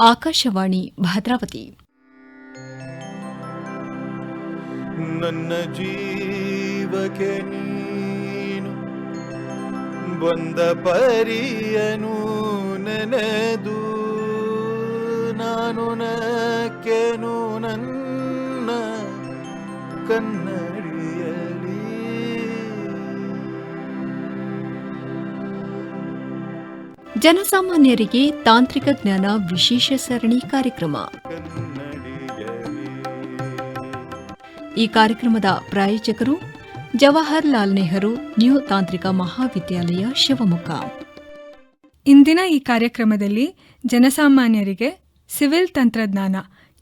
ಆಕಾಶವಾಣಿ ಭದ್ರಾವತಿ. ನನ್ನ ಜೀವಕ್ಕೆ ನೀನು ಬಂದ ಪರಿಯನು ನೆನೆದು ನಾನು ನಕ್ಕೆನು ನನ್ನ ಕನ್ನಡಿಯಲಿ ಜನಸಾಮಾನ್ಯರಿಗೆ ತಾಂತ್ರಿಕ ಜ್ಞಾನ ವಿಶೇಷ ಸರಣಿ ಕಾರ್ಯಕ್ರಮ. ಈ ಕಾರ್ಯಕ್ರಮದ ಪ್ರಾಯೋಜಕರು ಜವಾಹರ್ಲಾಲ್ ನೆಹರು, ನ್ಯೂ ತಾಂತ್ರಿಕ ಮಹಾವಿದ್ಯಾಲಯ ಶಿವಮೊಗ್ಗ. ಇಂದಿನ ಈ ಕಾರ್ಯಕ್ರಮದಲ್ಲಿ ಜನಸಾಮಾನ್ಯರಿಗೆ ಸಿವಿಲ್ ತಂತ್ರಜ್ಞಾನ,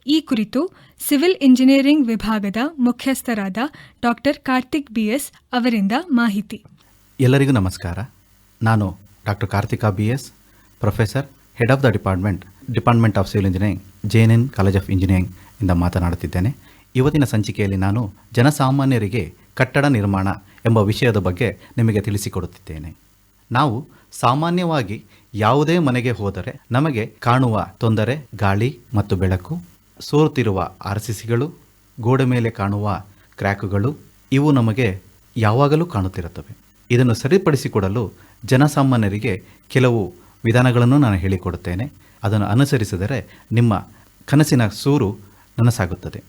ಈ ಕುರಿತು ಸಿವಿಲ್ ಇಂಜಿನಿಯರಿಂಗ್ ವಿಭಾಗದ ಮುಖ್ಯಸ್ಥರಾದ ಡಾಕ್ಟರ್ ಕಾರ್ತಿಕ್ ಬಿಎಸ್ ಅವರಿಂದ ಮಾಹಿತಿ. ಎಲ್ಲರಿಗೂ ನಮಸ್ಕಾರ. ನಾನು doctor Karthika B S professor head of the department department of civil engineering J N N college of engineering ಇಂದ ಮಾತನಾಡುತ್ತಿದ್ದೇನೆ. ಇವತ್ತಿನ ಸಂಚಿಕೆಯಲ್ಲಿ ನಾನು ಜನಸಾಮಾನ್ಯರಿಗೆ ಕಟ್ಟಡ ನಿರ್ಮಾಣ ಎಂಬ ವಿಷಯದ ಬಗ್ಗೆ ನಿಮಗೆ ತಿಳಿಸಿಕೊಡುತ್ತಿದ್ದೇನೆ. ನಾವು ಸಾಮಾನ್ಯವಾಗಿ ಯಾವುದೇ ಮನೆಗೆ ಹೋದರೆ ನಮಗೆ ಕಾಣುವ ತೊಂದರೆ, ಗಾಳಿ ಮತ್ತು ಬೆಳಕು, ಸೋರುತ್ತಿರುವ ಆರ್ ಸಿ ಸಿಗಳು ಗೋಡೆ ಮೇಲೆ ಕಾಣುವ ಕ್ರ್ಯಾಕುಗಳು, ಇವು ನಮಗೆ ಯಾವಾಗಲೂ ಕಾಣುತ್ತಿರುತ್ತವೆ. ಇದನ್ನು ಸರಿಪಡಿಸಿಕೊಡಲು ಜನಸಾಮಾನ್ಯರಿಗೆ ಕೆಲವು ವಿಧಾನಗಳನ್ನು ನಾನು ಹೇಳಿಕೊಡುತ್ತೇನೆ. ಅದನ್ನು ಅನುಸರಿಸಿದರೆ ನಿಮ್ಮ ಕನಸಿನ ಸೂರು ನನಸಾಗುತ್ತದೆ.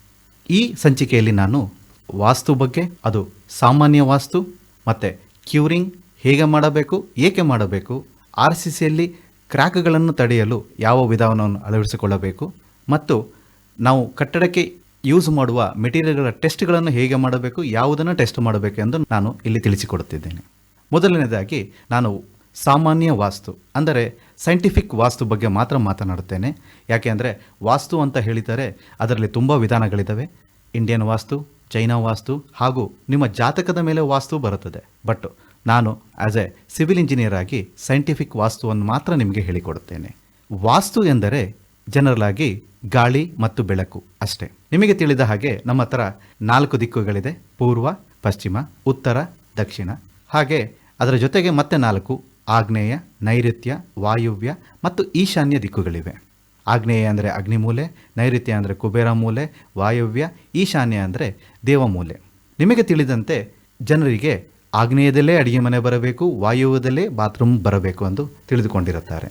ಈ ಸಂಚಿಕೆಯಲ್ಲಿ ನಾನು ವಾಸ್ತು ಬಗ್ಗೆ, ಅದು ಸಾಮಾನ್ಯ ವಾಸ್ತು, ಮತ್ತು ಕ್ಯೂರಿಂಗ್ ಹೇಗೆ ಮಾಡಬೇಕು, ಏಕೆ ಮಾಡಬೇಕು ಆರ್ ಸಿ ಸಿಯಲ್ಲಿ ಕ್ರ್ಯಾಕ್ಗಳನ್ನು ತಡೆಯಲು ಯಾವ ವಿಧಾನವನ್ನು ಅಳವಡಿಸಿಕೊಳ್ಳಬೇಕು, ಮತ್ತು ನಾವು ಕಟ್ಟಡಕ್ಕೆ ಯೂಸ್ ಮಾಡುವ ಮೆಟೀರಿಯಲ್ಗಳ ಟೆಸ್ಟ್ಗಳನ್ನು ಹೇಗೆ ಮಾಡಬೇಕು, ಯಾವುದನ್ನು ಟೆಸ್ಟ್ ಮಾಡಬೇಕು ಎಂದು ನಾನು ಇಲ್ಲಿ ತಿಳಿಸಿಕೊಡುತ್ತಿದ್ದೇನೆ. ಮೊದಲನೇದಾಗಿ, ನಾನು ಸಾಮಾನ್ಯ ವಾಸ್ತು, ಅಂದರೆ ಸೈಂಟಿಫಿಕ್ ವಾಸ್ತು ಬಗ್ಗೆ ಮಾತ್ರ ಮಾತನಾಡುತ್ತೇನೆ. ಯಾಕೆ ಅಂದರೆ ವಾಸ್ತು ಅಂತ ಹೇಳಿದರೆ ಅದರಲ್ಲಿ ತುಂಬ ವಿಧಾನಗಳಿದ್ದಾವೆ ಇಂಡಿಯನ್ ವಾಸ್ತು ಚೈನಾ ವಾಸ್ತು, ಹಾಗೂ ನಿಮ್ಮ ಜಾತಕದ ಮೇಲೆ ವಾಸ್ತು ಬರುತ್ತದೆ. ಬಟ್ ನಾನು ಆ್ಯಸ್ ಎ ಸಿವಿಲ್ ಇಂಜಿನಿಯರ್ ಆಗಿ ಸೈಂಟಿಫಿಕ್ ವಾಸ್ತುವನ್ನು ಮಾತ್ರ ನಿಮಗೆ ಹೇಳಿಕೊಡುತ್ತೇನೆ. ವಾಸ್ತು ಎಂದರೆ ಜನರಲ್ ಆಗಿ ಗಾಳಿ ಮತ್ತು ಬೆಳಕು ಅಷ್ಟೇ. ನಿಮಗೆ ತಿಳಿದ ಹಾಗೆ ನಮ್ಮ ಹತ್ರ ನಾಲ್ಕು ದಿಕ್ಕುಗಳಿದೆ. ಪೂರ್ವ, ಪಶ್ಚಿಮ, ಉತ್ತರ, ದಕ್ಷಿಣ. ಹಾಗೆ ಅದರ ಜೊತೆಗೆ ಮತ್ತೆ ನಾಲ್ಕು ಆಗ್ನೇಯ ನೈಋತ್ಯ, ವಾಯುವ್ಯ ಮತ್ತು ಈಶಾನ್ಯ ದಿಕ್ಕುಗಳಿವೆ. ಆಗ್ನೇಯ ಅಂದರೆ ಅಗ್ನಿಮೂಲೆ, ನೈಋತ್ಯ ಅಂದರೆ ಕುಬೇರ ಮೂಲೆ ವಾಯುವ್ಯ, ಈಶಾನ್ಯ ಅಂದರೆ ದೇವಮೂಲೆ. ನಿಮಗೆ ತಿಳಿದಂತೆ ಜನರಿಗೆ ಆಗ್ನೇಯದಲ್ಲೇ ಅಡಿಗೆ ಮನೆ ಬರಬೇಕು, ವಾಯುವ್ಯದಲ್ಲೇ ಬಾತ್ರೂಮ್ ಬರಬೇಕು ಎಂದು ತಿಳಿದುಕೊಂಡಿರುತ್ತಾರೆ.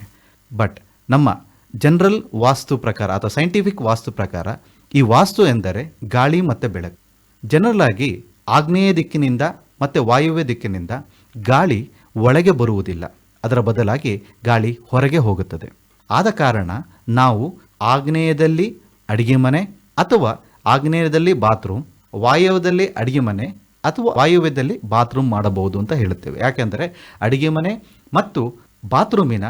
ಬಟ್ ನಮ್ಮ ಜನರಲ್ ವಾಸ್ತು ಪ್ರಕಾರ ಅಥವಾ ಸೈಂಟಿಫಿಕ್ ವಾಸ್ತು ಪ್ರಕಾರ ಈ ವಾಸ್ತು ಎಂದರೆ ಗಾಳಿ ಮತ್ತು ಬೆಳಕು. ಜನರಲ್ ಆಗಿ ಆಗ್ನೇಯ ದಿಕ್ಕಿನಿಂದ ಮತ್ತು ವಾಯುವ್ಯ ದಿಕ್ಕಿನಿಂದ ಗಾಳಿ ಒಳಗೆ ಬರುವುದಿಲ್ಲ. ಅದರ ಬದಲಾಗಿ ಗಾಳಿ ಹೊರಗೆ ಹೋಗುತ್ತದೆ. ಆದ ಕಾರಣ ನಾವು ಆಗ್ನೇಯದಲ್ಲಿ ಅಡಿಗೆ ಮನೆ ಅಥವಾ ಆಗ್ನೇಯದಲ್ಲಿ ಬಾತ್ರೂಮ್, ವಾಯುವ್ಯದಲ್ಲಿ ಅಡಿಗೆ ಮನೆ ಅಥವಾ ವಾಯುವ್ಯದಲ್ಲಿ ಬಾತ್ರೂಮ್ ಮಾಡಬಹುದು ಅಂತ ಹೇಳುತ್ತೇವೆ. ಯಾಕೆಂದರೆ ಅಡಿಗೆ ಮನೆ ಮತ್ತು ಬಾತ್ರೂಮಿನ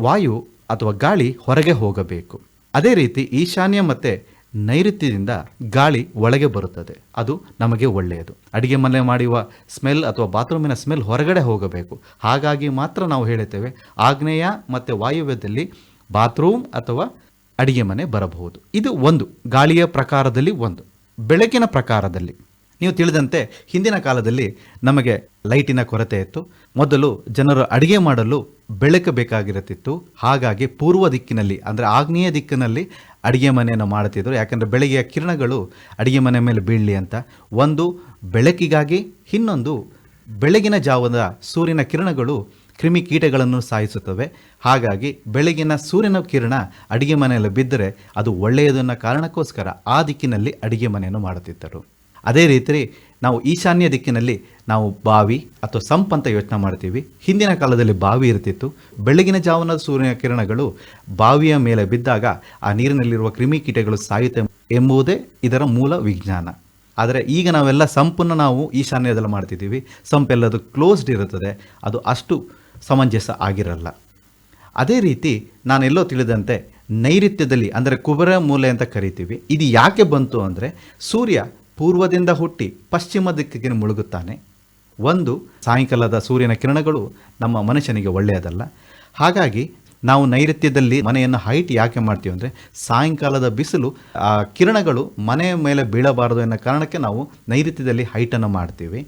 ವಾಯು ಅಥವಾ ಗಾಳಿ ಹೊರಗೆ ಹೋಗಬೇಕು. ಅದೇ ರೀತಿ ಈಶಾನ್ಯ ಮತ್ತು ನೈಋತ್ಯದಿಂದ ಗಾಳಿ ಒಳಗೆ ಬರುತ್ತದೆ. ಅದು ನಮಗೆ ಒಳ್ಳೆಯದು. ಅಡಿಗೆ ಮನೆ ಮಾಡುವ ಸ್ಮೆಲ್ ಅಥವಾ ಬಾತ್ರೂಮಿನ ಸ್ಮೆಲ್ ಹೊರಗಡೆ ಹೋಗಬೇಕು. ಹಾಗಾಗಿ ಮಾತ್ರ ನಾವು ಹೇಳುತ್ತೇವೆ, ಆಗ್ನೇಯ ಮತ್ತು ವಾಯುವ್ಯದಲ್ಲಿ ಬಾತ್ರೂಮ್ ಅಥವಾ ಅಡಿಗೆ ಮನೆ ಬರಬಹುದು. ಇದು ಒಂದು, ಗಾಳಿಯ ಪ್ರಕಾರದಲ್ಲಿ ಒಂದು. ಬೆಳಕಿನ ಪ್ರಕಾರದಲ್ಲಿ. ನೀವು ತಿಳಿದಂತೆ ಹಿಂದಿನ ಕಾಲದಲ್ಲಿ ನಮಗೆ ಲೈಟಿನ ಕೊರತೆ ಇತ್ತು. ಮೊದಲು ಜನರು ಅಡಿಗೆ ಮಾಡಲು ಬೆಳಕು ಬೇಕಾಗಿರುತ್ತಿತ್ತು. ಹಾಗಾಗಿ ಪೂರ್ವ ದಿಕ್ಕಿನಲ್ಲಿ, ಅಂದರೆ ಆಗ್ನೇಯ ದಿಕ್ಕಿನಲ್ಲಿ ಅಡಿಗೆ ಮನೆಯನ್ನು ಮಾಡುತ್ತಿದ್ದರು. ಯಾಕಂದರೆ ಬೆಳಗ್ಗೆಯ ಕಿರಣಗಳು ಅಡುಗೆ ಮನೆ ಮೇಲೆ ಬೀಳಲಿ ಅಂತ. ಒಂದು ಬೆಳಕಿಗಾಗಿ, ಇನ್ನೊಂದು ಬೆಳಗಿನ ಜಾವದ ಸೂರ್ಯನ ಕಿರಣಗಳು ಕ್ರಿಮಿ ಕೀಟಗಳನ್ನು ಸಾಯಿಸುತ್ತವೆ. ಹಾಗಾಗಿ ಬೆಳಗಿನ ಸೂರ್ಯನ ಕಿರಣ ಅಡುಗೆ ಮನೆಯಲ್ಲಿ ಬಿದ್ದರೆ ಅದು ಒಳ್ಳೆಯದನ್ನ ಕಾರಣಕ್ಕೋಸ್ಕರ ಆ ದಿಕ್ಕಿನಲ್ಲಿ ಅಡುಗೆ ಮನೆಯನ್ನು ಮಾಡುತ್ತಿದ್ದರು. ಅದೇ ರೀತಿ ನಾವು ಈಶಾನ್ಯ ದಿಕ್ಕಿನಲ್ಲಿ ನಾವು ಬಾವಿ ಅಥವಾ ಸಂಪ್ ಅಂತ ಯೋಚನೆ ಮಾಡ್ತೀವಿ. ಹಿಂದಿನ ಕಾಲದಲ್ಲಿ ಬಾವಿ ಇರ್ತಿತ್ತು. ಬೆಳಗಿನ ಜಾವನ ಸೂರ್ಯನ ಕಿರಣಗಳು ಬಾವಿಯ ಮೇಲೆ ಬಿದ್ದಾಗ ಆ ನೀರಿನಲ್ಲಿರುವ ಕ್ರಿಮಿಕೀಟಗಳು ಸಾಯುತ್ತೆ ಎಂಬುದೇ ಇದರ ಮೂಲ ವಿಜ್ಞಾನ. ಆದರೆ ಈಗ ನಾವೆಲ್ಲ ಸಂಪನ್ನು ನಾವು ಈಶಾನ್ಯದಲ್ಲಿ ಮಾಡ್ತಿದ್ದೀವಿ. ಸಂಪ್ ಎಲ್ಲದು ಕ್ಲೋಸ್ಡ್ ಇರುತ್ತದೆ. ಅದು ಅಷ್ಟು ಸಮಂಜಸ ಆಗಿರಲ್ಲ. ಅದೇ ರೀತಿ ನಾನೆಲ್ಲೋ ತಿಳಿದಂತೆ ನೈಋತ್ಯದಲ್ಲಿ, ಅಂದರೆ ಕುಬರ ಮೂಲೆ ಅಂತ ಕರಿತೀವಿ. ಇದು ಯಾಕೆ ಬಂತು ಅಂದರೆ ಸೂರ್ಯ ಪೂರ್ವದಿಂದ ಹುಟ್ಟಿ ಪಶ್ಚಿಮ ದಿಕ್ಕಿಗೆ ಮುಳುಗುತ್ತಾನೆ. ಒಂದು, ಸಾಯಂಕಾಲದ ಸೂರ್ಯನ ಕಿರಣಗಳು ನಮ್ಮ ಮನುಷ್ಯನಿಗೆ ಒಳ್ಳೆಯದಲ್ಲ. ಹಾಗಾಗಿ ನಾವು ನೈಋತ್ಯದಲ್ಲಿ ಮನೆಯನ್ನು ಹೈಟ್ ಯಾಕೆ ಮಾಡ್ತೀವಿ ಅಂದರೆ ಸಾಯಂಕಾಲದ ಬಿಸಿಲು, ಆ ಕಿರಣಗಳು ಮನೆಯ ಮೇಲೆ ಬೀಳಬಾರದು ಅನ್ನೋ ಕಾರಣಕ್ಕೆ ನಾವು ನೈಋತ್ಯದಲ್ಲಿ ಹೈಟನ್ನು ಮಾಡ್ತೀವಿ.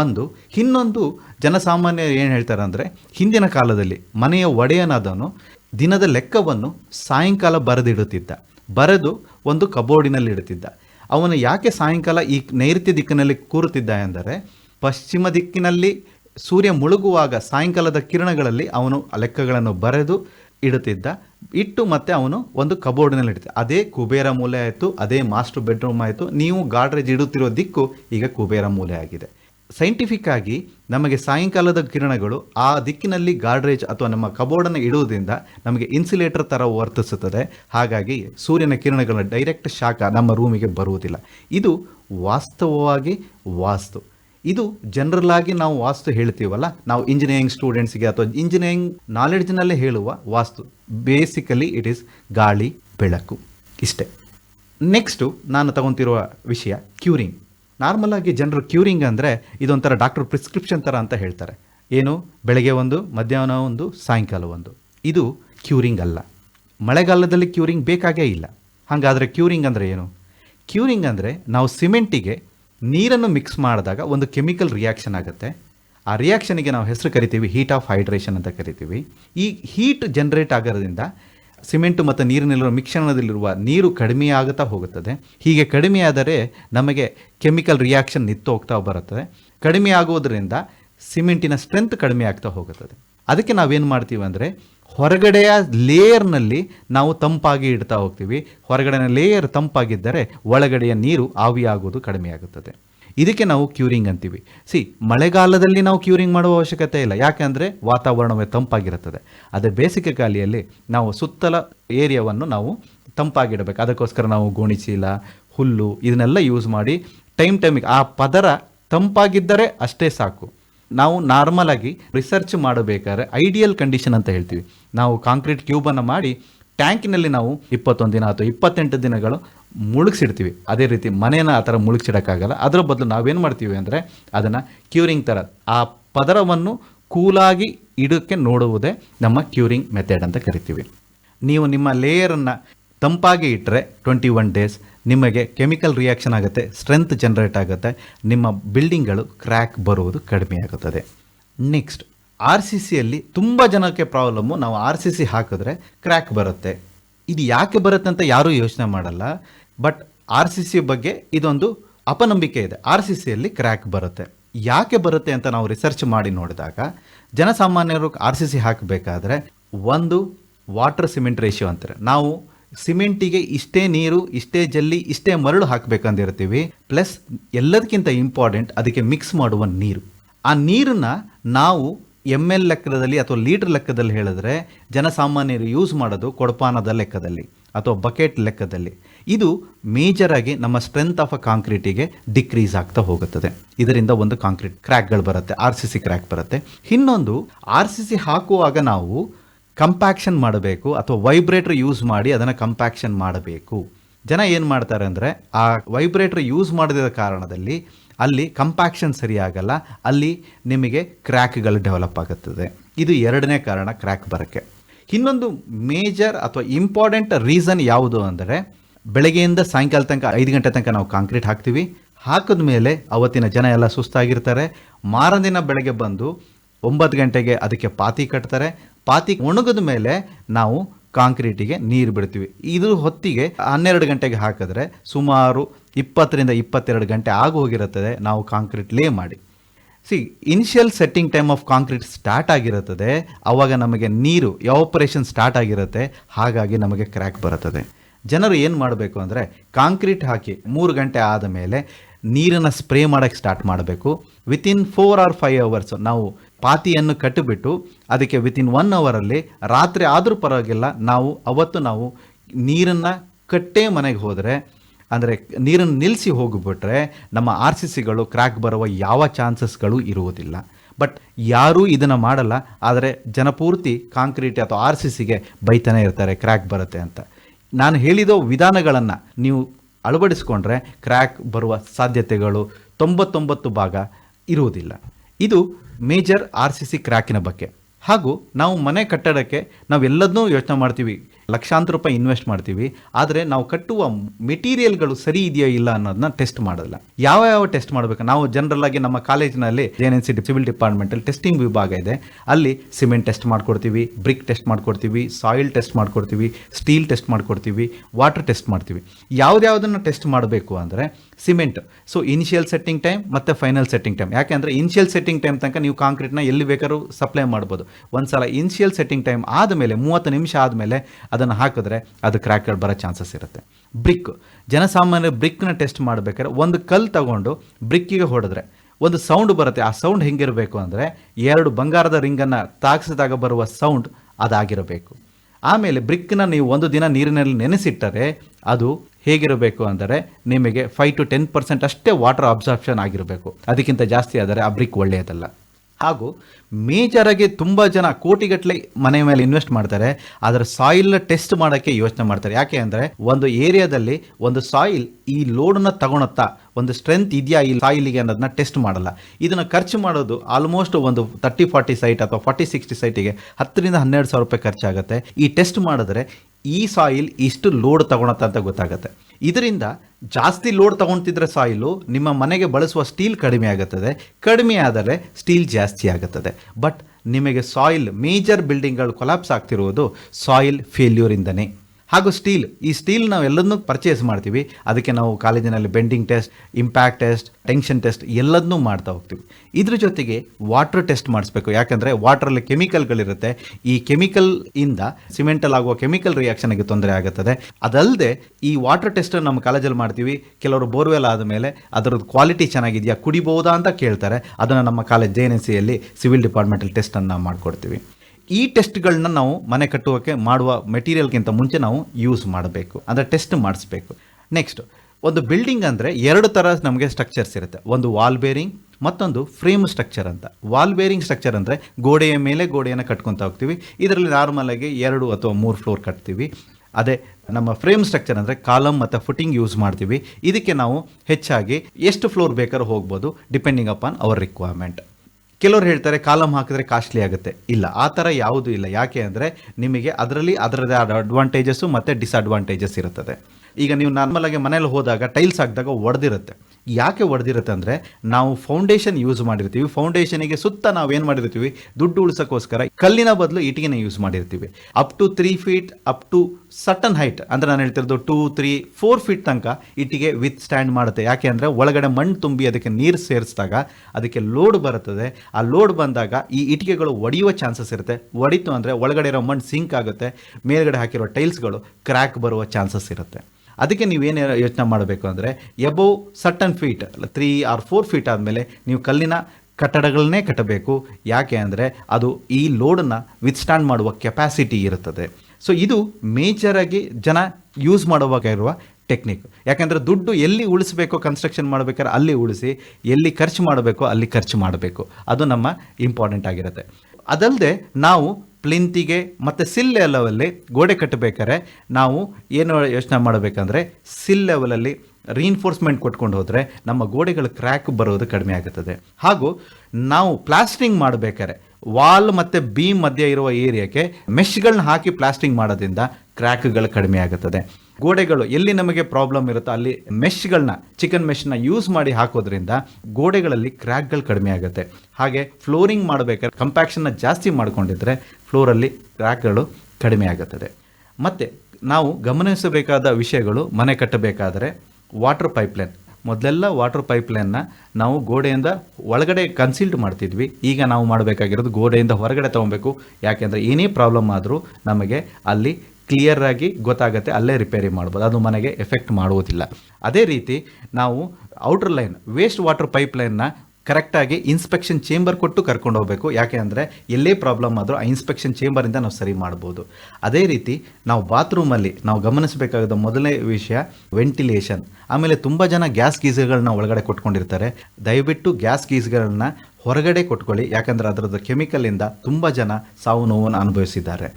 ಒಂದು, ಇನ್ನೊಂದು ಜನಸಾಮಾನ್ಯರು ಏನು ಹೇಳ್ತಾರೆ ಅಂದರೆ ಹಿಂದಿನ ಕಾಲದಲ್ಲಿ ಮನೆಯ ಒಡೆಯನಾದನು ದಿನದ ಲೆಕ್ಕವನ್ನು ಸಾಯಂಕಾಲ ಬರೆದಿಡುತ್ತಿದ್ದ. ಬರೆದು ಒಂದು ಕಬೋರ್ಡಿನಲ್ಲಿ ಇಡುತ್ತಿದ್ದ. ಅವನು ಯಾಕೆ ಸಾಯಂಕಾಲ ಈ ನೈಋತ್ಯ ದಿಕ್ಕಿನಲ್ಲಿ ಕೂರುತ್ತಿದ್ದ ಎಂದರೆ, ಪಶ್ಚಿಮ ದಿಕ್ಕಿನಲ್ಲಿ ಸೂರ್ಯ ಮುಳುಗುವಾಗ ಸಾಯಂಕಾಲದ ಕಿರಣಗಳಲ್ಲಿ ಅವನು ಲೆಕ್ಕಗಳನ್ನು ಬರೆದು ಇಡುತ್ತಿದ್ದ. ಇಟ್ಟು ಮತ್ತೆ ಅವನು ಒಂದು ಕಬೋರ್ಡ್ನಲ್ಲಿ ಇಡ್ತಿದ್ದ ಅದೇ ಕುಬೇರ ಮೂಲೆ ಆಯಿತು, ಅದೇ ಮಾಸ್ಟರ್ ಬೆಡ್ರೂಮ್ ಆಯಿತು, ನೀವು ಗಾಡ್ರೇಜ್ ಇಡುತ್ತಿರೋ ದಿಕ್ಕು ಈಗ ಕುಬೇರ ಮೂಲೆ ಆಗಿದೆ. ಸೈಂಟಿಫಿಕ್ ಆಗಿ ನಮಗೆ ಸಾಯಂಕಾಲದ ಕಿರಣಗಳು ಆ ದಿಕ್ಕಿನಲ್ಲಿ ಗಾಡ್ರೇಜ್ ಅಥವಾ ನಮ್ಮ ಕಬೋರ್ಡನ್ನು ಇಡುವುದರಿಂದ ನಮಗೆ ಇನ್ಸುಲೇಟರ್ ಥರ ವರ್ತಿಸುತ್ತದೆ. ಹಾಗಾಗಿ ಸೂರ್ಯನ ಕಿರಣಗಳ ಡೈರೆಕ್ಟ್ ಶಾಖ ನಮ್ಮ ರೂಮಿಗೆ ಬರುವುದಿಲ್ಲ. ಇದು ವಾಸ್ತವವಾಗಿ ವಾಸ್ತು. ಇದು ಜನರಲ್ ಆಗಿ ನಾವು ವಾಸ್ತು ಹೇಳ್ತೀವಲ್ಲ, ನಾವು ಇಂಜಿನಿಯರಿಂಗ್ ಸ್ಟೂಡೆಂಟ್ಸ್ಗೆ ಅಥವಾ ಇಂಜಿನಿಯರಿಂಗ್ ನಾಲೆಡ್ಜ್ನಲ್ಲೇ ಹೇಳುವ ವಾಸ್ತು. ಬೇಸಿಕಲಿ ಇಟ್ ಈಸ್ ಗಾಳಿ ಬೆಳಕು. ಇಷ್ಟೇ. ನೆಕ್ಸ್ಟು ನಾನು ತಗೊತಿರುವ ವಿಷಯ ಕ್ಯೂರಿಂಗ್ ನಾರ್ಮಲ್ ಆಗಿ ಜನರು ಕ್ಯೂರಿಂಗ್ ಅಂದರೆ ಇದೊಂಥರ ಡಾಕ್ಟರ್ ಪ್ರಿಸ್ಕ್ರಿಪ್ಷನ್ ಥರ ಅಂತ ಹೇಳ್ತಾರೆ. ಏನು? ಬೆಳಗ್ಗೆ ಒಂದು, ಮಧ್ಯಾಹ್ನ ಒಂದು, ಸಾಯಂಕಾಲ ಒಂದು. ಇದು ಕ್ಯೂರಿಂಗ್ ಅಲ್ಲ. ಮಳೆಗಾಲದಲ್ಲಿ ಕ್ಯೂರಿಂಗ್ ಬೇಕಾಗೇ ಇಲ್ಲ. ಹಾಗಾದರೆ ಕ್ಯೂರಿಂಗ್ ಅಂದರೆ ಏನು? ಕ್ಯೂರಿಂಗ್ ಅಂದರೆ ನಾವು ಸಿಮೆಂಟಿಗೆ ನೀರನ್ನು ಮಿಕ್ಸ್ ಮಾಡಿದಾಗ ಒಂದು ಕೆಮಿಕಲ್ ರಿಯಾಕ್ಷನ್ ಆಗುತ್ತೆ. ಆ ರಿಯಾಕ್ಷನಿಗೆ ನಾವು ಹೆಸರು ಕರಿತೀವಿ ಹೀಟ್ ಆಫ್ ಹೈಡ್ರೇಷನ್ ಅಂತ ಕರಿತೀವಿ. ಈ ಹೀಟ್ ಜನರೇಟ್ ಆಗೋದ್ರಿಂದ ಸಿಮೆಂಟು ಮತ್ತು ನೀರಿನಲ್ಲಿರುವ ಮಿಶ್ರಣದಲ್ಲಿರುವ ನೀರು ಕಡಿಮೆ ಆಗುತ್ತಾ ಹೋಗುತ್ತದೆ. ಹೀಗೆ ಕಡಿಮೆಯಾದರೆ ನಮಗೆ ಕೆಮಿಕಲ್ ರಿಯಾಕ್ಷನ್ ನಿತ್ತು ಹೋಗ್ತಾ ಬರುತ್ತದೆ. ಕಡಿಮೆ ಆಗೋದರಿಂದ ಸಿಮೆಂಟಿನ ಸ್ಟ್ರೆಂತ್ ಕಡಿಮೆ ಆಗ್ತಾ ಹೋಗುತ್ತದೆ. ಅದಕ್ಕೆ ನಾವೇನು ಮಾಡ್ತೀವಿ ಅಂದರೆ ಹೊರಗಡೆಯ ಲೇಯರ್ನಲ್ಲಿ ನಾವು ತಂಪಾಗಿ ಇಡ್ತಾ ಹೋಗ್ತೀವಿ. ಹೊರಗಡೆಯ ಲೇಯರ್ ತಂಪಾಗಿದ್ದರೆ ಒಳಗಡೆಯ ನೀರು ಆವಿಯಾಗುವುದು ಕಡಿಮೆಯಾಗುತ್ತದೆ. ಇದಕ್ಕೆ ನಾವು ಕ್ಯೂರಿಂಗ್ ಅಂತೀವಿ. ಸಿ, ಮಳೆಗಾಲದಲ್ಲಿ ನಾವು ಕ್ಯೂರಿಂಗ್ ಮಾಡುವ ಅವಶ್ಯಕತೆ ಇಲ್ಲ. ಯಾಕೆಂದರೆ ವಾತಾವರಣವೇ ತಂಪಾಗಿರುತ್ತದೆ. ಅದೇ ಬೇಸಿಗೆ ಕಾಲಿಯಲ್ಲಿ ನಾವು ಸುತ್ತಲ ಏರಿಯಾವನ್ನು ನಾವು ತಂಪಾಗಿಡಬೇಕು. ಅದಕ್ಕೋಸ್ಕರ ನಾವು ಗೋಣಿಚೀಲ, ಹುಲ್ಲು ಇದನ್ನೆಲ್ಲ ಯೂಸ್ ಮಾಡಿ, ಟೈಮ್ ಟೈಮಿಗೆ ಆ ಪದರ ತಂಪಾಗಿದ್ದರೆ ಅಷ್ಟೇ ಸಾಕು. ನಾವು ನಾರ್ಮಲ್ ಆಗಿ ರಿಸರ್ಚ್ ಮಾಡಬೇಕಾದ್ರೆ ಐಡಿಯಲ್ ಕಂಡೀಷನ್ ಅಂತ ಹೇಳ್ತೀವಿ. ನಾವು ಕಾಂಕ್ರೀಟ್ ಕ್ಯೂಬನ್ನು ಮಾಡಿ ಟ್ಯಾಂಕಿನಲ್ಲಿ ನಾವು ಇಪ್ಪತ್ತೊಂದು ದಿನ ಅಥವಾ ಇಪ್ಪತ್ತೆಂಟು ದಿನಗಳು ಮುಳುಗಿಸಿಡ್ತೀವಿ. ಅದೇ ರೀತಿ ಮನೇನ ಆ ಥರ ಮುಳುಗಿಸಿಡೋಕ್ಕಾಗಲ್ಲ. ಅದರ ಬದಲು ನಾವೇನು ಮಾಡ್ತೀವಿ ಅಂದರೆ ಅದನ್ನು ಕ್ಯೂರಿಂಗ್ ಥರ. ಆ ಪದರವನ್ನು ಕೂಲಾಗಿ ಇಡೋಕ್ಕೆ ನೋಡುವುದೇ ನಮ್ಮ ಕ್ಯೂರಿಂಗ್ ಮೆಥಡ್ ಅಂತ ಕರಿತೀವಿ. ನೀವು ನಿಮ್ಮ ಲೇಯರನ್ನು ತಂಪಾಗಿ ಇಟ್ಟರೆ ಟ್ವೆಂಟಿ ಒನ್ ಡೇಸ್ ನಿಮಗೆ ಕೆಮಿಕಲ್ ರಿಯಾಕ್ಷನ್ ಆಗುತ್ತೆ ಸ್ಟ್ರೆಂತ್ ಜನರೇಟ್ ಆಗುತ್ತೆ, ನಿಮ್ಮ ಬಿಲ್ಡಿಂಗ್ಗಳು ಕ್ರ್ಯಾಕ್ ಬರುವುದು ಕಡಿಮೆ ಆಗುತ್ತದೆ. ನೆಕ್ಸ್ಟ್ ಆರ್ ಸಿ ಸಿಯಲ್ಲಿ ತುಂಬ ಜನಕ್ಕೆ ಪ್ರಾಬ್ಲಮ್ಮು ನಾವು ಆರ್ ಸಿ ಸಿ ಹಾಕಿದ್ರೆ ಕ್ರ್ಯಾಕ್ ಬರುತ್ತೆ. ಇದು ಯಾಕೆ ಬರುತ್ತೆ ಅಂತ ಯಾರೂ ಯೋಚನೆ ಮಾಡಲ್ಲ ಬಟ್ ಆರ್ ಸಿ ಸಿ ಬಗ್ಗೆ ಇದೊಂದು ಅಪನಂಬಿಕೆ ಇದೆ. ಆರ್ ಸಿ ಸಿಯಲ್ಲಿ ಕ್ರ್ಯಾಕ್ ಬರುತ್ತೆ. ಯಾಕೆ ಬರುತ್ತೆ ಅಂತ ನಾವು ರಿಸರ್ಚ್ ಮಾಡಿ ನೋಡಿದಾಗ, ಜನಸಾಮಾನ್ಯರು ಆರ್ ಸಿ ಸಿ ಹಾಕಬೇಕಾದ್ರೆ ಒಂದು ವಾಟರ್ ಸಿಮೆಂಟ್ ರೇಷಿಯೋ ಅಂತಾರೆ. ನಾವು ಸಿಮೆಂಟಿಗೆ ಇಷ್ಟೇ ನೀರು, ಇಷ್ಟೇ ಜಲ್ಲಿ, ಇಷ್ಟೇ ಮರಳು ಹಾಕಬೇಕಂದಿರ್ತೀವಿ. ಪ್ಲಸ್ ಎಲ್ಲದಕ್ಕಿಂತ ಇಂಪಾರ್ಟೆಂಟ್ ಅದಕ್ಕೆ ಮಿಕ್ಸ್ ಮಾಡುವ ನೀರು. ಆ ನೀರನ್ನು ನಾವು ಎಂ ಎಲ್ ಲೆಕ್ಕದಲ್ಲಿ ಅಥವಾ ಲೀಟರ್ ಲೆಕ್ಕದಲ್ಲಿ ಹೇಳಿದ್ರೆ ಜನಸಾಮಾನ್ಯರು ಯೂಸ್ ಮಾಡೋದು ಕೊಡಪಾನದ ಲೆಕ್ಕದಲ್ಲಿ ಅಥವಾ ಬಕೆಟ್ ಲೆಕ್ಕದಲ್ಲಿ. ಇದು ಮೇಜರ್ ಆಗಿ ನಮ್ಮ ಸ್ಟ್ರೆಂತ್ ಆಫ್ ಅ ಕಾಂಕ್ರೀಟಿಗೆ ಡಿಕ್ರೀಸ್ ಆಗ್ತಾ ಹೋಗುತ್ತದೆ. ಇದರಿಂದ ಒಂದು ಕಾಂಕ್ರೀಟ್ ಕ್ರ್ಯಾಕ್ಗಳು ಬರುತ್ತೆ ಆರ್ ಸಿ ಸಿ ಕ್ರ್ಯಾಕ್ ಬರುತ್ತೆ. ಇನ್ನೊಂದು ಆರ್ ಸಿ ಸಿ ಹಾಕುವಾಗ ನಾವು ಕಂಪ್ಯಾಕ್ಷನ್ ಮಾಡಬೇಕು ಅಥವಾ ವೈಬ್ರೇಟರ್ ಯೂಸ್ ಮಾಡಿ ಅದನ್ನು ಕಂಪ್ಯಾಕ್ಷನ್ ಮಾಡಬೇಕು. ಜನ ಏನು ಮಾಡ್ತಾರೆ ಅಂದರೆ, ಆ ವೈಬ್ರೇಟರ್ ಯೂಸ್ ಮಾಡದಿರೋ ಕಾರಣದಲ್ಲಿ ಅಲ್ಲಿ ಕಂಪ್ಯಾಕ್ಷನ್ ಸರಿಯಾಗಲ್ಲ ಅಲ್ಲಿ ನಿಮಗೆ ಕ್ರ್ಯಾಕ್ಗಳು ಡೆವಲಪ್ ಆಗುತ್ತದೆ. ಇದು ಎರಡನೇ ಕಾರಣ ಕ್ರ್ಯಾಕ್ ಬರೋಕ್ಕೆ. ಇನ್ನೊಂದು ಮೇಜರ್ ಅಥವಾ ಇಂಪಾರ್ಟೆಂಟ್ ರೀಸನ್ ಯಾವುದು ಅಂದರೆ, ಬೆಳಗ್ಗೆಯಿಂದ ಸಾಯಂಕಾಲ ತನಕ, ಐದು ಗಂಟೆ ತನಕ ನಾವು ಕಾಂಕ್ರೀಟ್ ಹಾಕ್ತೀವಿ. ಹಾಕಿದ ಮೇಲೆ ಅವತ್ತಿನ ಜನ ಎಲ್ಲ ಸುಸ್ತಾಗಿರ್ತಾರೆ. ಮಾರದಿನ ಬೆಳಗ್ಗೆ ಬಂದು ಒಂಬತ್ತು ಗಂಟೆಗೆ ಅದಕ್ಕೆ ಪಾತಿ ಕಟ್ತಾರೆ. ಪಾತಿ ಒಣಗಿದ ಮೇಲೆ ನಾವು ಕಾಂಕ್ರೀಟಿಗೆ ನೀರು ಬಿಡ್ತೀವಿ. ಇದು ಹೊತ್ತಿಗೆ ಹನ್ನೆರಡು ಗಂಟೆಗೆ ಹಾಕಿದ್ರೆ ಸುಮಾರು ಇಪ್ಪತ್ತರಿಂದ ಇಪ್ಪತ್ತೆರಡು ಗಂಟೆ ಆಗಿ ಹೋಗಿರುತ್ತದೆ ನಾವು ಕಾಂಕ್ರೀಟ್ ಲೇ ಮಾಡಿ. C initial setting time of concrete start ಆಗಿರುತ್ತದೆ. ಆವಾಗ ನಮಗೆ ನೀರು ಆಪರೇಷನ್ ಸ್ಟಾರ್ಟ್ ಆಗಿರುತ್ತೆ. ಹಾಗಾಗಿ ನಮಗೆ ಕ್ರ್ಯಾಕ್ ಬರುತ್ತದೆ. ಜನರು ಏನು ಮಾಡಬೇಕು ಅಂದರೆ ಕಾಂಕ್ರೀಟ್ ಹಾಕಿ ಮೂರು ಗಂಟೆ ಆದ ಮೇಲೆ ನೀರನ್ನು ಸ್ಪ್ರೇ ಮಾಡೋಕ್ಕೆ ಸ್ಟಾರ್ಟ್ ಮಾಡಬೇಕು. Within four or five hours ನಾವು ಪಾತಿಯನ್ನು ಕಟ್ಟಿಬಿಟ್ಟು ಅದಕ್ಕೆ ವಿತಿನ್ ಒನ್ ಅವರಲ್ಲಿ ರಾತ್ರಿ ಆದರೂ ಪರವಾಗಿಲ್ಲ, ನಾವು ಅವತ್ತು ನಾವು ನೀರನ್ನು ಕಟ್ಟೇ ಮನೆಗೆ ಹೋದರೆ, ಅಂದರೆ ನೀರನ್ನು ನಿಲ್ಲಿಸಿ ಹೋಗಿಬಿಟ್ರೆ ನಮ್ಮ ಆರ್ ಸಿ ಸಿಗಳು ಕ್ರ್ಯಾಕ್ ಬರುವ ಯಾವ ಚಾನ್ಸಸ್ಗಳು ಇರುವುದಿಲ್ಲ. ಬಟ್ ಯಾರೂ ಇದನ್ನು ಮಾಡಲ್ಲ, ಆದರೆ ಜನಪೂರ್ತಿ ಕಾಂಕ್ರೀಟ್ ಅಥವಾ ಆರ್ ಸಿ ಸಿಗೆ ಬೈತಾನೆ ಇರ್ತಾರೆ ಕ್ರ್ಯಾಕ್ ಬರುತ್ತೆ ಅಂತ. ನಾನು ಹೇಳಿದ ವಿಧಾನಗಳನ್ನು ನೀವು ಅಳವಡಿಸ್ಕೊಂಡ್ರೆ ಕ್ರ್ಯಾಕ್ ಬರುವ ಸಾಧ್ಯತೆಗಳು ತೊಂಬತ್ತೊಂಬತ್ತು ಭಾಗ ಇರುವುದಿಲ್ಲ. ಇದು ಮೇಜರ್ ಆರ್ ಸಿ ಸಿ ಕ್ರ್ಯಾಕಿನ ಬಗ್ಗೆ. ಹಾಗೂ ನಾವು ಮನೆ ಕಟ್ಟಡಕ್ಕೆ ನಾವೆಲ್ಲದನ್ನೂ ಯೋಚನೆ ಮಾಡ್ತೀವಿ. ಲಕ್ಷಾಂತರ ರೂಪಾಯಿ ಇನ್ವೆಸ್ಟ್ ಮಾಡ್ತೀವಿ. ಆದರೆ ನಾವು ಕಟ್ಟುವ ಮೆಟೀರಿಯಲ್ಗಳು ಸರಿ ಇದೆಯೋ ಇಲ್ಲ ಅನ್ನೋದನ್ನ ಟೆಸ್ಟ್ ಮಾಡೋದಿಲ್ಲ. ಯಾವ ಯಾವ ಟೆಸ್ಟ್ ಮಾಡಬೇಕು? ನಾವು ಜನರಲ್ ಆಗಿ ನಮ್ಮ ಕಾಲೇಜಿನಲ್ಲಿ ಜೆ ಎನ್ ಸಿ ಸಿವಿಲ್ ಡಿಪಾರ್ಟ್ಮೆಂಟಲ್ಲಿ ಟೆಸ್ಟಿಂಗ್ ವಿಭಾಗ ಇದೆ. ಅಲ್ಲಿ ಸಿಮೆಂಟ್ ಟೆಸ್ಟ್ ಮಾಡ್ಕೊಡ್ತೀವಿ, ಬ್ರಿಕ್ ಟೆಸ್ಟ್ ಮಾಡ್ಕೊಡ್ತೀವಿ, ಸಾಯಿಲ್ ಟೆಸ್ಟ್ ಮಾಡ್ಕೊಡ್ತೀವಿ, ಸ್ಟೀಲ್ ಟೆಸ್ಟ್ ಮಾಡ್ಕೊಡ್ತೀವಿ, ವಾಟರ್ ಟೆಸ್ಟ್ ಮಾಡ್ತೀವಿ. ಯಾವ್ದ್ಯಾವುದನ್ನು ಟೆಸ್ಟ್ ಮಾಡಬೇಕು ಅಂದರೆ cement. So initial setting time ಮತ್ತು ಫೈನಲ್ ಸೆಟ್ಟಿಂಗ್ ಟೈಮ್ ಯಾಕೆಂದರೆ ಇನಿಷಿಯಲ್ ಸೆಟ್ಟಿಂಗ್ ಟೈಮ್ ತನಕ ನೀವು ಕಾಂಕ್ರೀಟ್ನ ಎಲ್ಲಿ ಬೇಕಾದ್ರೂ ಸಪ್ಲೈ ಮಾಡ್ಬೋದು. ಒಂದು ಸಲ ಇನಿಷಿಯಲ್ ಸೆಟ್ಟಿಂಗ್ ಟೈಮ್ ಆದಮೇಲೆ, ಮೂವತ್ತು ನಿಮಿಷ ಆದಮೇಲೆ ಅದನ್ನು ಹಾಕಿದ್ರೆ ಅದು ಕ್ರ್ಯಾಕ್ಗಳು ಬರೋ ಚಾನ್ಸಸ್ ಇರುತ್ತೆ. ಬ್ರಿಕ್ ಜನಸಾಮಾನ್ಯ ಬ್ರಿಕ್ನ ಟೆಸ್ಟ್ ಮಾಡಬೇಕಾದ್ರೆ ಒಂದು ಕಲ್ಲು ತಗೊಂಡು ಬ್ರಿಕ್ಕಿಗೆ ಹೊಡೆದ್ರೆ ಒಂದು ಸೌಂಡ್ ಬರುತ್ತೆ. ಆ ಸೌಂಡ್ ಹೆಂಗಿರಬೇಕು ಅಂದರೆ ಎರಡು ಬಂಗಾರದ ರಿಂಗನ್ನು ತಾಗಿಸಿದಾಗ ಬರುವ ಸೌಂಡ್ ಅದಾಗಿರಬೇಕು. ಆಮೇಲೆ ಬ್ರಿಕ್ಕನ್ನ ನೀವು ಒಂದು ದಿನ ನೀರಿನಲ್ಲಿ ನೆನೆಸಿಟ್ಟರೆ ಅದು ಹೇಗಿರಬೇಕು ಅಂದರೆ ನಿಮಗೆ ಫೈವ್ ಟು ಟೆನ್ ಪರ್ಸೆಂಟ್ ಅಷ್ಟೇ ವಾಟರ್ ಅಬ್ಸಾರ್ಪ್ಷನ್ ಆಗಿರಬೇಕು. ಅದಕ್ಕಿಂತ ಜಾಸ್ತಿ ಆದರೆ ಆ ಬ್ರಿಕ್ ಒಳ್ಳೆಯದಲ್ಲ. ಹಾಗೂ ಮೇಜರಾಗಿ ತುಂಬ ಜನ ಕೋಟಿಗಟ್ಟಲೆ ಮನೆ ಮೇಲೆ ಇನ್ವೆಸ್ಟ್ ಮಾಡ್ತಾರೆ. ಅದರ ಸಾಯಿಲ್ನ ಟೆಸ್ಟ್ ಮಾಡೋಕ್ಕೆ ಯೋಚನೆ ಮಾಡ್ತಾರೆ. ಯಾಕೆ ಅಂದರೆ ಒಂದು ಏರಿಯಾದಲ್ಲಿ ಒಂದು ಸಾಯಿಲ್ ಈ ಲೋಡನ್ನ ತಗೊಳತ್ತಾ ಒಂದು ಸ್ಟ್ರೆಂತ್ ಇದೆಯಾ ಈ ಸಾಯಿಲಿಗೆ ಅನ್ನೋದನ್ನ ಟೆಸ್ಟ್ ಮಾಡಲ್ಲ. ಇದನ್ನು ಖರ್ಚು ಮಾಡೋದು ಆಲ್ಮೋಸ್ಟ್ ಒಂದು ತರ್ಟಿ ಫಾರ್ಟಿ ಸೈಟ್ ಅಥವಾ ಫಾರ್ಟಿ ಸಿಕ್ಸ್ಟಿ ಸೈಟಿಗೆ ಹತ್ತರಿಂದ ಹನ್ನೆರಡು ಸಾವಿರ ರೂಪಾಯಿ ಖರ್ಚಾಗುತ್ತೆ. ಈ ಟೆಸ್ಟ್ ಮಾಡಿದ್ರೆ ಈ ಸಾಯಿಲ್ ಇಷ್ಟು ಲೋಡ್ ತಗೊಳತ್ತ ಅಂತ ಗೊತ್ತಾಗುತ್ತೆ. ಇದರಿಂದ ಜಾಸ್ತಿ ಲೋಡ್ ತಗೊಳ್ತಿದ್ರೆ ಸಾಯಿಲು ನಿಮ್ಮ ಮನೆಗೆ ಬಳಸುವ ಸ್ಟೀಲ್ ಕಡಿಮೆ ಆಗುತ್ತದೆ. ಕಡಿಮೆ ಆದರೆ ಸ್ಟೀಲ್ ಜಾಸ್ತಿ ಆಗುತ್ತದೆ. ಬಟ್ ನಿಮಗೆ ಸಾಯಿಲ್ ಮೇಜರ್ ಬಿಲ್ಡಿಂಗ್ಗಳು ಕೊಲಾಪ್ಸ್ ಆಗ್ತಿರುವುದು ಸಾಯಿಲ್ ಫೇಲ್ಯೂರಿಂದನೇ. ಹಾಗೂ ಸ್ಟೀಲ್. ಈ ಸ್ಟೀಲ್ ನಾವು ಎಲ್ಲದನ್ನೂ ಪರ್ಚೇಸ್ ಮಾಡ್ತೀವಿ. ಅದಕ್ಕೆ ನಾವು ಕಾಲೇಜಿನಲ್ಲಿ bending test impact test tension test ಎಲ್ಲದನ್ನೂ ಮಾಡ್ತಾ ಹೋಗ್ತೀವಿ. ಇದ್ರ ಜೊತೆಗೆ ವಾಟರ್ ಟೆಸ್ಟ್ ಮಾಡಿಸ್ಬೇಕು. ಯಾಕಂದರೆ ವಾಟ್ರಲ್ಲಿ ಕೆಮಿಕಲ್ಗಳಿರುತ್ತೆ ಈ ಕೆಮಿಕಲ್ ಇಂದ ಸಿಮೆಂಟಲ್ಲಿ ಆಗುವ ಕೆಮಿಕಲ್ ರಿಯಾಕ್ಷನ್ಗೆ ತೊಂದರೆ ಆಗುತ್ತದೆ. ಅದಲ್ಲದೆ ಈ ವಾಟರ್ ಟೆಸ್ಟ್ ನಮ್ಮ ಕಾಲೇಜಲ್ಲಿ ಮಾಡ್ತೀವಿ. ಕೆಲವರು ಬೋರ್ವೆಲ್ ಆದ ಮೇಲೆ ಅದರದ್ದು ಕ್ವಾಲಿಟಿ ಚೆನ್ನಾಗಿದೆಯಾ ಕುಡಿಬಹುದಾ ಅಂತ ಕೇಳ್ತಾರೆ. ಅದನ್ನು ನಮ್ಮ ಕಾಲೇಜ್ ಜೆ ಎನ್ ಸಿಯಲ್ಲಿ ಸಿವಿಲ್ ಡಿಪಾರ್ಟ್ಮೆಂಟಲ್ ಟೆಸ್ಟನ್ನು ಮಾಡಿಕೊಡ್ತೀವಿ. ಈ ಟೆಸ್ಟ್ಗಳನ್ನ ನಾವು ಮನೆ ಕಟ್ಟುವಕ್ಕೆ ಮಾಡುವ ಮೆಟೀರಿಯಲ್ಗಿಂತ ಮುಂಚೆ ನಾವು ಯೂಸ್ ಮಾಡಬೇಕು, ಅಂದರೆ ಟೆಸ್ಟ್ ಮಾಡಿಸ್ಬೇಕು. ನೆಕ್ಸ್ಟ್, ಒಂದು ಬಿಲ್ಡಿಂಗ್ ಅಂದರೆ ಎರಡು ಥರ ನಮಗೆ ಸ್ಟ್ರಕ್ಚರ್ಸ್ ಇರುತ್ತೆ. ಒಂದು ವಾಲ್ ಬೇರಿಂಗ್, ಮತ್ತೊಂದು ಫ್ರೇಮ್ ಸ್ಟ್ರಕ್ಚರ್ ಅಂತ. ವಾಲ್ ಬೇರಿಂಗ್ ಸ್ಟ್ರಕ್ಚರ್ ಅಂದರೆ ಗೋಡೆಯ ಮೇಲೆ ಗೋಡೆಯನ್ನು ಕಟ್ಕೊತಾ ಹೋಗ್ತೀವಿ. ಇದರಲ್ಲಿ ನಾರ್ಮಲಾಗಿ ಎರಡು ಅಥವಾ ಮೂರು ಫ್ಲೋರ್ ಕಟ್ತೀವಿ. ಅದೇ ನಮ್ಮ ಫ್ರೇಮ್ ಸ್ಟ್ರಕ್ಚರ್ ಅಂದರೆ ಕಾಲಮ್ ಮತ್ತು ಫುಟಿಂಗ್ ಯೂಸ್ ಮಾಡ್ತೀವಿ. ಇದಕ್ಕೆ ನಾವು ಹೆಚ್ಚಾಗಿ ಎಷ್ಟು ಫ್ಲೋರ್ ಬೇಕಾದ್ರೂ ಹೋಗ್ಬೋದು, ಡಿಪೆಂಡಿಂಗ್ ಅಪಾನ್ ಅವರ್ ರಿಕ್ವೈರ್ಮೆಂಟ್. ಕೆಲವರು ಹೇಳ್ತಾರೆ, ಕಾಲಮ್ ಹಾಕಿದ್ರೆ ಕಾಸ್ಟ್ಲಿ ಆಗುತ್ತೆ. ಇಲ್ಲ, ಆ ಥರ ಯಾವುದೂ ಇಲ್ಲ. ಯಾಕೆ ಅಂದರೆ, ನಿಮಗೆ ಅದರಲ್ಲಿ ಅದರದೇ ಆದ ಅಡ್ವಾಂಟೇಜಸ್ಸು ಮತ್ತು ಡಿಸ್ಅಡ್ವಾಂಟೇಜಸ್ ಇರುತ್ತದೆ. ಈಗ ನೀವು ನಾರ್ಮಲ್ ಆಗಿ ಮನೇಲಿ ಹೋದಾಗ ಟೈಲ್ಸ್ ಹಾಕಿದಾಗ ಒಡೆದಿರುತ್ತೆ. ಯಾಕೆ ಒಡೆದಿರುತ್ತೆ ಅಂದರೆ ನಾವು ಫೌಂಡೇಶನ್ ಯೂಸ್ ಮಾಡಿರ್ತೀವಿ. ಫೌಂಡೇಶನಿಗೆ ಸುತ್ತ ನಾವು ಏನು ಮಾಡಿರ್ತೀವಿ? ದುಡ್ಡು ಉಳಿಸೋಕ್ಕೋಸ್ಕರ ಕಲ್ಲಿನ ಬದಲು ಇಟ್ಟಿಗೆನ ಯೂಸ್ ಮಾಡಿರ್ತೀವಿ. Up to three feet up to certain height ಅಂದರೆ ನಾನು ಹೇಳ್ತಿರೋದು ಟೂ ತ್ರೀ ಫೋರ್ ಫೀಟ್ ತನಕ ಇಟ್ಟಿಗೆ ವಿತ್ ಸ್ಟ್ಯಾಂಡ್ ಮಾಡುತ್ತೆ. ಯಾಕೆ ಅಂದರೆ ಒಳಗಡೆ ಮಣ್ಣು ತುಂಬಿ ಅದಕ್ಕೆ ನೀರು ಸೇರಿಸಿದಾಗ ಅದಕ್ಕೆ ಲೋಡ್ ಬರುತ್ತದೆ. ಆ ಲೋಡ್ ಬಂದಾಗ ಈ ಇಟ್ಟಿಗೆಗಳು ಒಡೆಯುವ ಚಾನ್ಸಸ್ ಇರುತ್ತೆ. ಒಡಿತು ಅಂದರೆ ಒಳಗಡೆ ಇರೋ ಮಣ್ಣು ಸಿಂಕ್ ಆಗುತ್ತೆ. ಮೇಲ್ಗಡೆ ಹಾಕಿರೋ ಟೈಲ್ಸ್ಗಳು ಕ್ರ್ಯಾಕ್ ಬರುವ ಚಾನ್ಸಸ್ ಇರುತ್ತೆ. ಅದಕ್ಕೆ ನೀವೇನು ಯೋಚನೆ ಮಾಡಬೇಕು ಅಂದರೆ above certain feet three or four feet ಆದಮೇಲೆ ನೀವು ಕಲ್ಲಿನ ಕಟ್ಟಡಗಳನ್ನೇ ಕಟ್ಟಬೇಕು. ಯಾಕೆ ಅಂದರೆ, ಅದು ಈ ಲೋಡನ್ನು ವಿತ್ಸ್ಟ್ಯಾಂಡ್ ಮಾಡುವ ಕೆಪಾಸಿಟಿ ಇರುತ್ತದೆ. ಸೊ ಇದು ಮೇಜರಾಗಿ ಜನ ಯೂಸ್ ಮಾಡುವಾಗ ಇರುವ ಟೆಕ್ನಿಕ್ ಯಾಕೆಂದರೆ ದುಡ್ಡು ಎಲ್ಲಿ ಉಳಿಸಬೇಕು ಕನ್ಸ್ಟ್ರಕ್ಷನ್ ಮಾಡಬೇಕಾದ್ರೆ ಅಲ್ಲಿ ಉಳಿಸಿ, ಎಲ್ಲಿ ಖರ್ಚು ಮಾಡಬೇಕು ಅಲ್ಲಿ ಖರ್ಚು ಮಾಡಬೇಕು. ಅದು ನಮ್ಮ ಇಂಪಾರ್ಟೆಂಟ್ ಆಗಿರುತ್ತೆ. ಅದಲ್ಲದೆ ನಾವು ಪ್ಲಿಂತಿಗೆ ಮತ್ತು ಸಿಲ್ ಲೆವೆಲಲ್ಲಿ ಗೋಡೆ ಕಟ್ಟಬೇಕಾದ್ರೆ ನಾವು ಏನು ಯೋಚನೆ ಮಾಡಬೇಕಂದ್ರೆ ಸಿಲ್ ಲೆವೆಲಲ್ಲಿ ರೀಇನ್ಫೋರ್ಸ್ಮೆಂಟ್ ಕೊಟ್ಕೊಂಡು ಹೋದರೆ ನಮ್ಮ ಗೋಡೆಗಳ ಕ್ರ್ಯಾಕ್ ಬರೋದು ಕಡಿಮೆ ಆಗುತ್ತದೆ. ಹಾಗೂ ನಾವು ಪ್ಲಾಸ್ಟಿಂಗ್ ಮಾಡಬೇಕಾದ್ರೆ ವಾಲ್ ಮತ್ತು ಬೀಮ್ ಮಧ್ಯೆ ಇರುವ ಏರಿಯಾಕ್ಕೆ ಮೆಶ್ಗಳನ್ನ ಹಾಕಿ ಪ್ಲಾಸ್ಟಿಂಗ್ ಮಾಡೋದ್ರಿಂದ ಕ್ರ್ಯಾಕ್ಗಳು ಕಡಿಮೆ ಆಗುತ್ತದೆ. ಗೋಡೆಗಳು ಎಲ್ಲಿ ನಮಗೆ ಪ್ರಾಬ್ಲಮ್ ಇರುತ್ತೋ ಅಲ್ಲಿ ಮೆಶ್ಗಳನ್ನ ಚಿಕನ್ ಮೆಶ್ನ ಯೂಸ್ ಮಾಡಿ ಹಾಕೋದ್ರಿಂದ ಗೋಡೆಗಳಲ್ಲಿ ಕ್ರ್ಯಾಕ್ಗಳು ಕಡಿಮೆ ಆಗುತ್ತೆ. ಹಾಗೆ ಫ್ಲೋರಿಂಗ್ ಮಾಡಬೇಕಾದ್ರೆ ಕಂಪ್ಯಾಕ್ಷನ್ನ ಜಾಸ್ತಿ ಮಾಡ್ಕೊಂಡಿದ್ರೆ ಫ್ಲೋರಲ್ಲಿ ರ್ಯಾಕ್ಗಳು ಕಡಿಮೆ ಆಗುತ್ತದೆ. ಮತ್ತು ನಾವು ಗಮನಿಸಬೇಕಾದ ವಿಷಯಗಳು ಮನೆ ಕಟ್ಟಬೇಕಾದರೆ ವಾಟರ್ ಪೈಪ್ಲೈನ್ ಮೊದಲೆಲ್ಲ ವಾಟರ್ ಪೈಪ್ಲೈನ್ನ ನಾವು ಗೋಡೆಯಿಂದ ಒಳಗಡೆ ಕನ್ಸೀಲ್ಡ್ ಮಾಡ್ತಿದ್ವಿ. ಈಗ ನಾವು ಮಾಡಬೇಕಾಗಿರೋದು ಗೋಡೆಯಿಂದ ಹೊರಗಡೆ ತೊಗೊಬೇಕು. ಯಾಕೆಂದರೆ ಏನೇ ಪ್ರಾಬ್ಲಮ್ ಆದರೂ ನಮಗೆ ಅಲ್ಲಿ ಕ್ಲಿಯರಾಗಿ ಗೊತ್ತಾಗುತ್ತೆ, ಅಲ್ಲೇ ರಿಪೇರಿ ಮಾಡ್ಬೋದು. ಅದು ಮನೆಗೆ ಎಫೆಕ್ಟ್ ಮಾಡುವುದಿಲ್ಲ. ಅದೇ ರೀತಿ ನಾವು ಔಟರ್ ಲೈನ್ ವೇಸ್ಟ್ ವಾಟರ್ ಪೈಪ್ಲೈನ್ನ ಕರೆಕ್ಟಾಗಿ ಇನ್ಸ್ಪೆಕ್ಷನ್ ಚೇಂಬರ್ ಕೊಟ್ಟು ಕರ್ಕೊಂಡು ಹೋಗಬೇಕು. ಯಾಕೆ ಅಂದರೆ ಎಲ್ಲೇ ಪ್ರಾಬ್ಲಮ್ ಆದರೂ ಆ ಇನ್ಸ್ಪೆಕ್ಷನ್ ಚೇಂಬರಿಂದ ನಾವು ಸರಿ ಮಾಡ್ಬೋದು. ಅದೇ ರೀತಿ ನಾವು ಬಾತ್ರೂಮಲ್ಲಿ ನಾವು ಗಮನಿಸಬೇಕಾದ ಮೊದಲನೇ ವಿಷಯ ವೆಂಟಿಲೇಷನ್ ಆಮೇಲೆ ತುಂಬ ಜನ ಗ್ಯಾಸ್ ಗೀಸರ್ಗಳನ್ನ ಒಳಗಡೆ ಕೊಟ್ಕೊಂಡಿರ್ತಾರೆ. ದಯವಿಟ್ಟು ಗ್ಯಾಸ್ ಗೀಸ್ಗಳನ್ನ ಹೊರಗಡೆ ಕೊಟ್ಕೊಳ್ಳಿ. ಯಾಕಂದರೆ ಅದರದ್ದು ಕೆಮಿಕಲಿಂದ ತುಂಬ ಜನ ಸಾವು ನೋವನ್ನು ಅನುಭವಿಸಿದ್ದಾರೆ.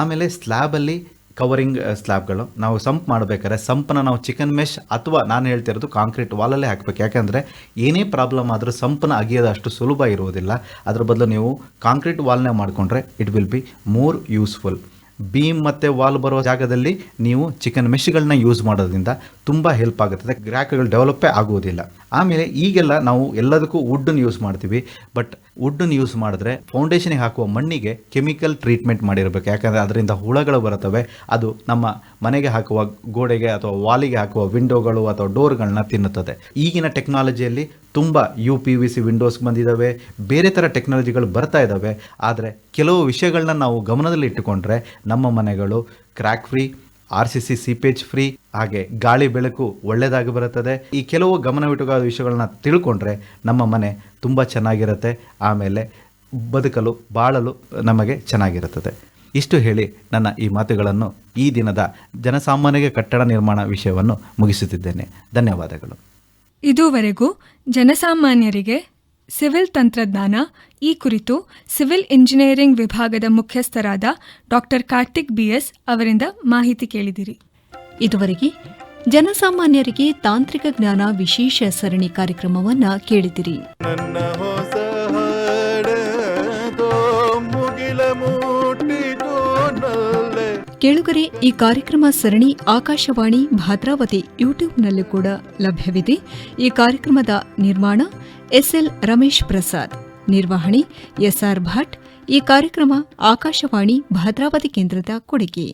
ಆಮೇಲೆ ಸ್ಲ್ಯಾಬಲ್ಲಿ ಕವರಿಂಗ್ ಸ್ಲ್ಯಾಬ್ಗಳು ನಾವು ಸಂಪ್ ಮಾಡಬೇಕಾದ್ರೆ ಸಂಪನ್ನ ನಾವು ಚಿಕನ್ ಮೆಶ್ ಅಥವಾ ನಾನು ಹೇಳ್ತಿರೋದು ಕಾಂಕ್ರೀಟ್ ವಾಲಲ್ಲೇ ಹಾಕಬೇಕು. ಯಾಕೆಂದರೆ ಏನೇ ಪ್ರಾಬ್ಲಮ್ ಆದರೂ ಸಂಪನ್ನ ಅಗಿಯೋದು ಅಷ್ಟು ಸುಲಭ ಇರುವುದಿಲ್ಲ. ಅದ್ರ ಬದಲು ನೀವು ಕಾಂಕ್ರೀಟ್ ವಾಲ್ನೇ ಮಾಡಿಕೊಂಡ್ರೆ it will be more useful beam ಮತ್ತು ವಾಲ್ ಬರುವ ಜಾಗದಲ್ಲಿ ನೀವು ಚಿಕನ್ ಮೆಶ್ಗಳನ್ನ ಯೂಸ್ ಮಾಡೋದ್ರಿಂದ ತುಂಬ ಹೆಲ್ಪ್ ಆಗುತ್ತದೆ ಗ್ರಾಹಕಗಳು ಡೆವಲಪ್ಪೇ ಆಗುವುದಿಲ್ಲ. ಆಮೇಲೆ ಈಗೆಲ್ಲ ನಾವು ಎಲ್ಲದಕ್ಕೂ ವುಡ್ಡನ್ನು ಯೂಸ್ ಮಾಡ್ತೀವಿ. ಬಟ್ ವುಡ್ಡನ್ನು ಯೂಸ್ ಮಾಡಿದ್ರೆ ಫೌಂಡೇಶನ್ಗೆ ಹಾಕುವ ಮಣ್ಣಿಗೆ ಕೆಮಿಕಲ್ ಟ್ರೀಟ್ಮೆಂಟ್ ಮಾಡಿರಬೇಕು. ಯಾಕಂದರೆ ಅದರಿಂದ ಹುಳಗಳು ಬರುತ್ತವೆ. ಅದು ನಮ್ಮ ಮನೆಗೆ ಹಾಕುವ ಗೋಡೆಗೆ ಅಥವಾ ವಾಲಿಗೆ ಹಾಕುವ ವಿಂಡೋಗಳು ಅಥವಾ ಡೋರ್ಗಳನ್ನ ತಿನ್ನುತ್ತದೆ. ಈಗಿನ ಟೆಕ್ನಾಲಜಿಯಲ್ಲಿ ತುಂಬ U P V C windows ಬಂದಿದ್ದಾವೆ ಬೇರೆ ಥರ ಟೆಕ್ನಾಲಜಿಗಳು ಬರ್ತಾ ಇದ್ದಾವೆ ಆದರೆ ಕೆಲವು ವಿಷಯಗಳನ್ನ ನಾವು ಗಮನದಲ್ಲಿ ಇಟ್ಟುಕೊಂಡ್ರೆ ನಮ್ಮ ಮನೆಗಳು crack free R C C seepage free ಹಾಗೆ ಗಾಳಿ ಬೆಳಕು ಒಳ್ಳೆಯದಾಗಿ ಬರುತ್ತದೆ. ಈ ಕೆಲವು ಗಮನವಿಟ್ಟುಕಾದ ವಿಷಯಗಳನ್ನ ತಿಳ್ಕೊಂಡ್ರೆ ನಮ್ಮ ಮನೆ ತುಂಬ ಚೆನ್ನಾಗಿರುತ್ತೆ. ಆಮೇಲೆ ಬದುಕಲು, ಬಾಳಲು ನಮಗೆ ಚೆನ್ನಾಗಿರುತ್ತದೆ. ಇಷ್ಟು ಹೇಳಿ ನನ್ನ ಈ ಮಾತುಗಳನ್ನು ಈ ದಿನದ ಜನಸಾಮಾನ್ಯರಿಗೆ ಕಟ್ಟಡ ನಿರ್ಮಾಣ ವಿಷಯವನ್ನು ಮುಗಿಸುತ್ತಿದ್ದೇನೆ. ಧನ್ಯವಾದಗಳು. ಇದುವರೆಗೂ ಜನಸಾಮಾನ್ಯರಿಗೆ ಸಿವಿಲ್ ತಂತ್ರಜ್ಞಾನ ಈ ಕುರಿತು ಸಿವಿಲ್ ಇಂಜಿನಿಯರಿಂಗ್ ವಿಭಾಗದ ಮುಖ್ಯಸ್ಥರಾದ ಡಾಕ್ಟರ್ ಕಾರ್ತಿಕ್ ಬಿಎಸ್ ಅವರಿಂದ ಮಾಹಿತಿ ಕೇಳಿದಿರಿ. ಇದುವರೆಗೆ ಜನಸಾಮಾನ್ಯರಿಗೆ ತಾಂತ್ರಿಕ ಜ್ಞಾನ ವಿಶೇಷ ಸರಣಿ ಕಾರ್ಯಕ್ರಮವನ್ನು ಕೇಳಿದಿರಿ. ಕೇಳುಗರೆ, ಈ ಕಾರ್ಯಕ್ರಮ ಸರಣಿ ಆಕಾಶವಾಣಿ ಭದ್ರಾವತಿ ಯೂಟ್ಯೂಬ್ನಲ್ಲಿ ಕೂಡ ಲಭ್ಯವಿದೆ. ಈ ಕಾರ್ಯಕ್ರಮದ ನಿರ್ಮಾಣ ಎಸ್ಎಲ್ ರಮೇಶ್ ಪ್ರಸಾದ್, ನಿರ್ವಹಣೆ ಎಸ್ಆರ್ ಭಟ್. ಈ ಕಾರ್ಯಕ್ರಮ ಆಕಾಶವಾಣಿ ಭದ್ರಾವತಿ ಕೇಂದ್ರದ ಕೊಡುಗೆ.